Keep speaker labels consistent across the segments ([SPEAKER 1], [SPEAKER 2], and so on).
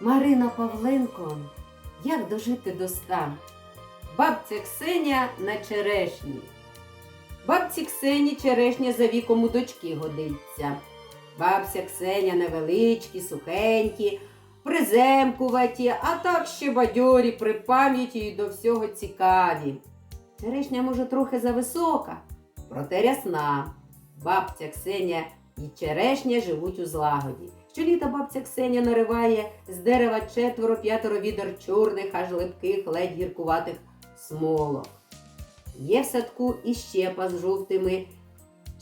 [SPEAKER 1] Марина Павленко, як дожити до ста? Бабця Ксеня на черешні. Бабці Ксені черешня за віком у дочки годиться. Бабця Ксеня невеличкі, сухенькі, приземкуваті, а так ще бадьорі при пам'яті і до всього цікаві. Черешня може трохи зависока, проте рясна. Бабця Ксеня і черешня живуть у злагоді. Щоліта бабця Ксеня нариває з дерева четверо-п'ятеро відер чорних, аж липких, ледь гіркуватих смолок. Є в садку і щепа з жовтими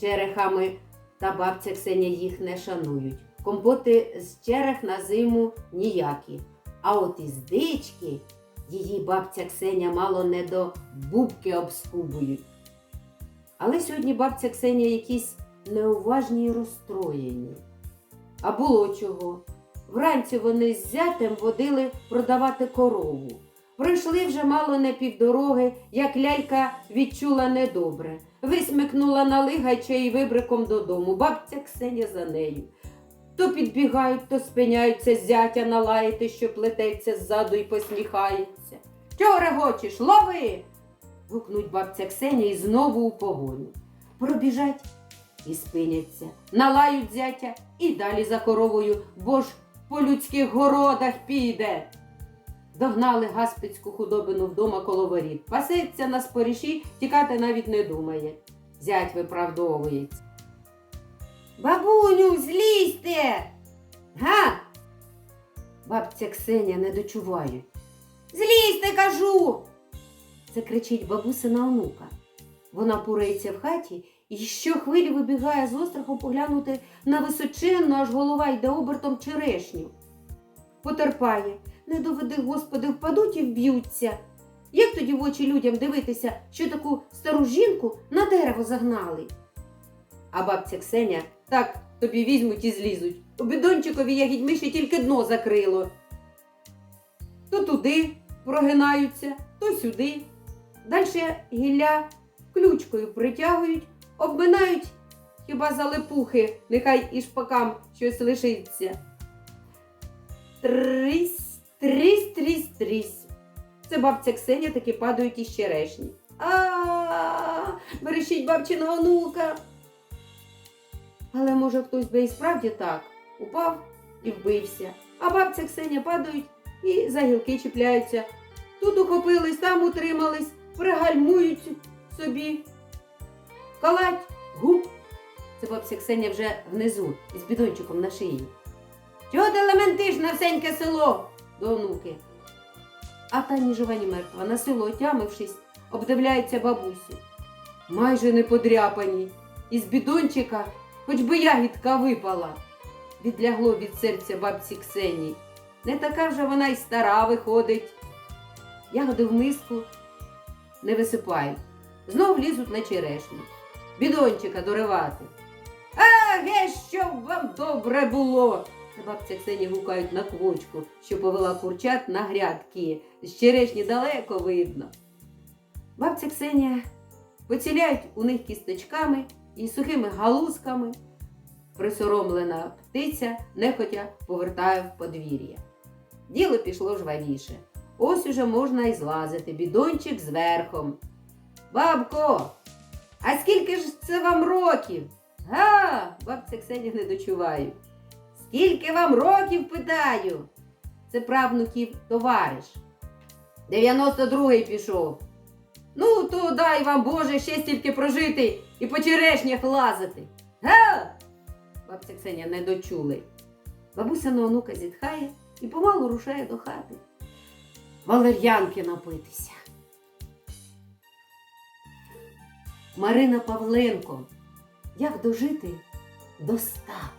[SPEAKER 1] черехами, та бабця Ксеня їх не шанують. Компоти з черех на зиму ніякі. А от із дички її бабця Ксеня мало не до бубки обскубують. Але сьогодні бабця Ксеня якісь неуважні й розстроєні. А було чого. Вранці вони з зятем водили продавати корову. Пройшли вже мало не півдороги, як лялька відчула недобре. Висмикнула на лигайча і вибриком додому. Бабця Ксеня за нею. То підбігають, то спиняються зятя налаяти, що плететься ззаду і посміхається. Чого регочеш? Лови! гукнуть бабця Ксеня і знову у погоню. Пробіжать і спиняться, налають зятя і далі за коровою, бо ж по людських городах піде. Догнали гаспицьку худобину вдома коло воріт. Пасеться на споріші, тікати навіть не думає. Зять виправдовується. Бабуню, злізьте! Га? Бабця Ксеня не дочувають. Злізьте, кажу. Це кричить бабусина онука. Вона пурається в хаті і щохвилі вибігає з остраху поглянути на височенну, аж голова йде обертом черешню. Потерпає, не доведи, господи, впадуть і вб'ються. Як тоді в очі людям дивитися, що таку стару жінку на дерево загнали? А бабця Ксеня так тобі візьмуть і злізуть. У бідончикові ягідьми ще тільки дно закрило. То туди прогинаються, то сюди. Дальше гілля ключкою притягують, обминають хіба за лепухи, нехай і шпакам щось лишиться. Трись, трись, трись, трись. Це бабця Ксеня таки падають із черешні. А, бережіть бабчиного онука. Але може хтось би і справді так упав і вбився. А бабця Ксеня падають і за гілки чіпляються. Тут ухопились, там утримались, пригальмують собі. Калать, гуп. Це бабця Ксеня вже внизу із бідончиком на шиї. Чого ти лементиш на всеньке село? до онуки. А та ні жива, ні мертва, на село отямившись, обдивляється бабусю. Майже не подряпані. Із бідончика хоч би ягідка випала. Відлягло від серця бабці Ксенії. Не така вже вона й стара виходить. Ягоди в миску не висипають. Знов лізуть на черешню. Бідончика доривати. А, ге, щоб вам добре було. Бабця Ксені гукають на квочку, що повела курчат на грядки. З черешні далеко видно. Бабця Ксенія поціляють у них кісточками і сухими галузками. Присоромлена птиця нехотя повертає в подвір'я. Діло пішло жвавіше. Ось уже можна й злазити бідончик з верхом. Бабко, а скільки ж це вам років? Га, бабця Ксенія не дочуває. Скільки вам років питаю? Це правнуків товариш. 92-й пішов. Ну, то дай вам, Боже, ще стільки прожити і по черешнях лазити. Га? Бабця Ксенія не дочули. Бабуся на онука зітхає і помалу рушає до хати. Валер'янки напитися. Марина Павленко. Як дожити до ста?